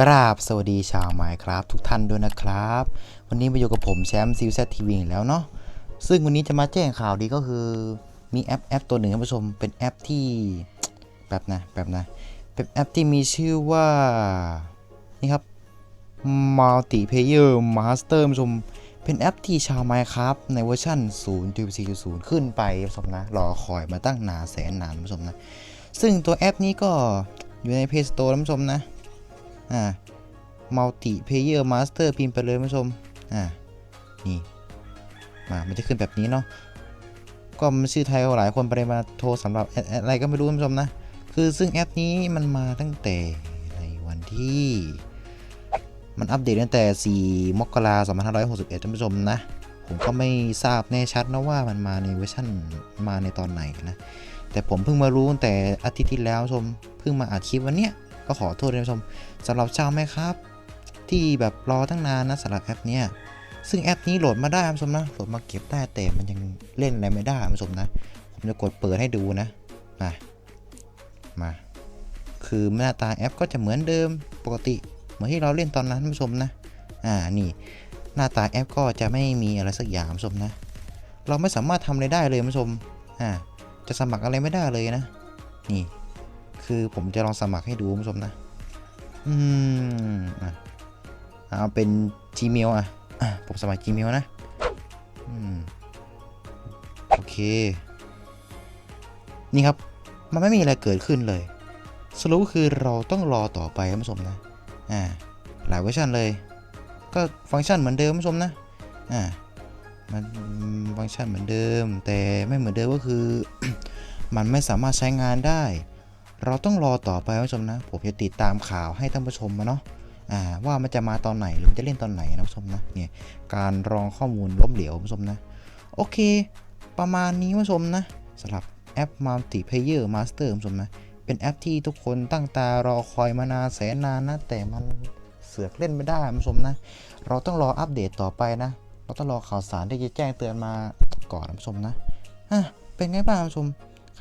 กราบสวัสดีชาวไมค์ครับ ทุกท่านด้วยนะครับ วันนี้มาอยู่กับผมแชมป์ซิลแซทีวีแล้วเนาะซึ่งวันนี้จะมาแจ้งข่าวดีก็คือมีแอปแอปตัวหนึ่งครับผู้ชมเป็นแอปที่แบบนะแบบนะเป็นแอปที่มีชื่อว่านี่ครับ Multiplayer Master ผู้ชมเป็นแอปที่ชาวไมค์ครับในเวอร์ชัน0.4.0 ขึ้นไปผู้ชมนะรอคอยมาตั้งนานแสนนานผู้ชมนะซึ่งตัวแอปนี้ก็อยู่ใน Play Store นผู้ชมนะ อ่า Multiplayer Master พิมพ์ไปเลยผู้ชมอ่านี่มามันจะขึ้นแบบนี้เนาะก็มันชื่อไทยหลายคนไปมาโทรสำหรับอะไรก็ไม่รู้ผู้ชมนะ คือซึ่งแอปนี้มันมาตั้งแต่ในวันที่ มันอัปเดตตั้งแต่ 4 มกราคม 2561ท่านผู้ชมนะ ผมก็ไม่ทราบแน่ชัดนะว่ามันมาในเวอร์ชันมาในตอนไหนนะ แต่ผมเพิ่งมารู้ตั้งแต่อาทิตย์ที่แล้วชม เพิ่งมาอัดคลิปวันเนี้ย ก็ขอโทษด้วยนะชมสำหรับชาวไหมครับ ที่แบบรอตั้งนานนะสำหรับแอปเนี้ยซึ่งแอปนี้โหลดมาได้คุณผู้ชมนะโหลดมาเก็บได้แต่มันยังเล่นอะไรไม่ได้คุณผู้ชมนะ ผมจะกดเปิดให้ดูนะมามาคือหน้าตาแอปก็จะเหมือนเดิมปกติเหมือนที่เราเล่นตอนนั้นคุณผู้ชมนะอ่านี่หน้าตาแอปก็จะไม่มีอะไรสักอย่างคุณผู้ชมนะ เราไม่สามารถทำอะไรได้เลยคุณผู้ชมอ่าจะสมัครอะไรไม่ได้เลยนะ นี่ คือผมจะลองสมัครให้ดูคุณผู้ชมนะ อืมอะเอาเป็น Gmail อะอะผมสมัคร Gmail นะ อืม โอเค นี่ครับ มันไม่มีอะไรเกิดขึ้นเลย สรุปก็คือเราต้องรอต่อไปคุณผู้ชมนะ อ่า หลายเวอร์ชันเลย ก็ฟังก์ชันเหมือนเดิมคุณผู้ชมนะ อ่า มันฟังก์ชันเหมือนเดิม แต่ไม่เหมือนเดิมก็คือ มันไม่สามารถใช้งานได้ เราต้องรอต่อไปคุณผู้ชมนะ ผมจะติดตามข่าวให้ท่านผู้ชมมาเนาะอ่าว่ามันจะมาตอนไหนหรือจะเล่นตอนไหนนะคุณผู้ชมนะเนี่ยการรองข้อมูลล้มเหลวคุณผู้ชมนะ โอเค ประมาณนี้คุณผู้ชมนะสำหรับแอป Multiplayer Master คุณผู้ชมนะ เป็นแอปที่ทุกคนตั้งตารอคอยมานานแสนนานนะ แต่มันเสือกเล่นไม่ได้คุณผู้ชมนะ เราต้องรออัปเดตต่อไปนะ เราต้องรอข่าวสารที่จะแจ้งเตือนมาก่อนคุณผู้ชมนะอะเป็นไงบ้างคุณผู้ชม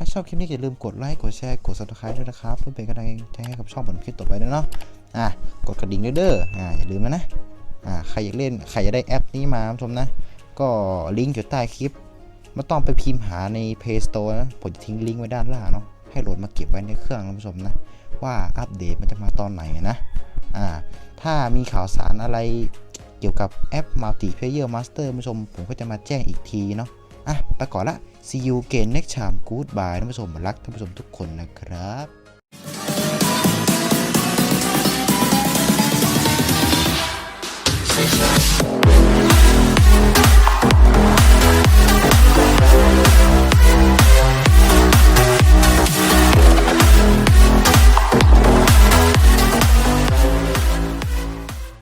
ใครชอบคลิปนี้อย่าลืมกดไลค์ กดแชร์ กด subscribe ด้วยนะครับเพื่อเป็นกำลังใจให้กับช่องผมคลิปต่อไปด้วยเนาะ อะ กดกระดิ่งด้วยเด้อ อ่าอย่าลืมนะนะ อ่าใครอยากเล่น ใครอยากได้แอปนี้มาผู้ชมนะ ก็ลิงก์อยู่ใต้คลิป ไม่ต้องไปพิมพ์หาใน Play Store นะ ผมจะทิ้งลิงก์ไว้ด้านล่างเนาะ ให้โหลดมาเก็บไว้ในเครื่องนะผู้ชมนะ ว่าอัปเดตมันจะมาตอนไหนนะ อ่า ถ้ามีข่าวสารอะไรเกี่ยวกับแอป Multiplayer Master ผู้ชม ผมก็จะมาแจ้งอีกทีเนาะ อะไปก่อนละ see you again next time goodbye ท่านผู้ชมรักท่านผู้ชมทุกคนนะครับ